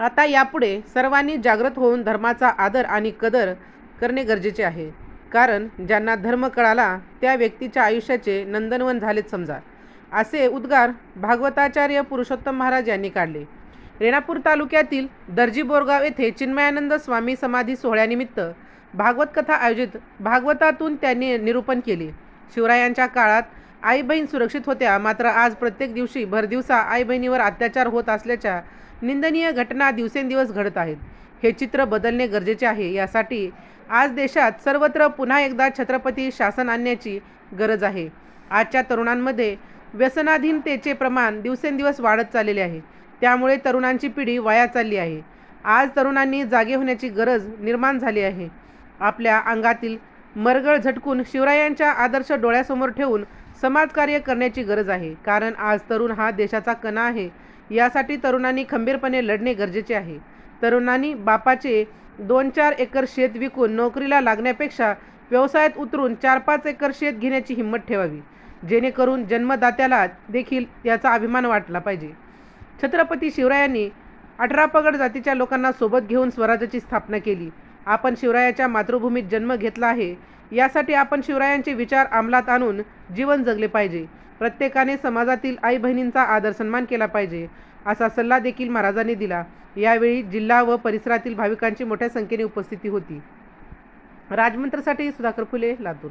आता यापुढे सर्वांनी जागृत होऊन धर्माचा आदर आणि कदर करणे गरजेचे आहे. कारण ज्यांना धर्म कळाला त्या व्यक्तीच्या आयुष्याचे नंदनवन झालेच समजा. असे उद्गार भागवताचार्य पुरुषोत्तम महाराज यांनी काढले. रेणापूर तालुक्यातील दर्जी बोरगाव येथे चिन्मयानंद स्वामी समाधी सोहळ्यानिमित्त भागवत कथा आयोजित भागवतातून त्यांनी निरूपण केले. शिवरायांच्या काळात आई बहीण सुरक्षित होत्या. मात्र आज प्रत्येक दिवशी भरदिवसा आई बहिणीवर अत्याचार होत असल्याच्या निंदनीय घटना दिवसेंदिवस घडत आहेत. हे चित्र बदलणे गरजेचे आहे. यासाठी आज देशात सर्वत्र पुन्हा एकदा छत्रपती शासन आणण्याची गरज आहे. आजच्या तरुणांमध्ये व्यसनाधीनतेचे प्रमाण दिवसेंदिवस वाढत चाललेले आहे. त्यामुळे तरुणांची पिढी वाया चालली आहे. आज तरुणांनी जागे होण्याची गरज निर्माण झाली आहे. आपल्या अंगातील मरगळ झटकून शिवरायांच्या आदर्श डोळ्यासमोर ठेवून समाजकार्य करण्याची गरज आहे. कारण आज तरुण हा देशाचा कणा आहे. यासाठी तरुणांनी खंबीरपणे लढणे गरजेचे आहे. तरुणांनी बापाचे दोन चार एकर शेत विकून नोकरीला लागण्यापेक्षा व्यवसायात उतरून चार पाच एकर शेत घेण्याची हिंमत ठेवावी. जेणेकरून जन्मदात्याला देखील याचा अभिमान वाटला पाहिजे. छत्रपती शिवरायांनी अठरा पगड जातीच्या लोकांना सोबत घेऊन स्वराज्याची स्थापना केली. आपण शिवरायाच्या मातृभूमीत जन्म घेतला आहे. यासाठी आपण शिवरायांचे विचार अंमलात आणून जीवन जगले पाहिजे. प्रत्येकाने समाजातील आई बहिणींचा आदर सन्मान केला पाहिजे असा सल्ला देखील महाराजांनी दिला. यावेळी जिल्हा व परिसरातील भाविकांची मोठ्या संख्येने उपस्थिती होती. राजमंत्रसाठी सुधाकर फुले लातूर.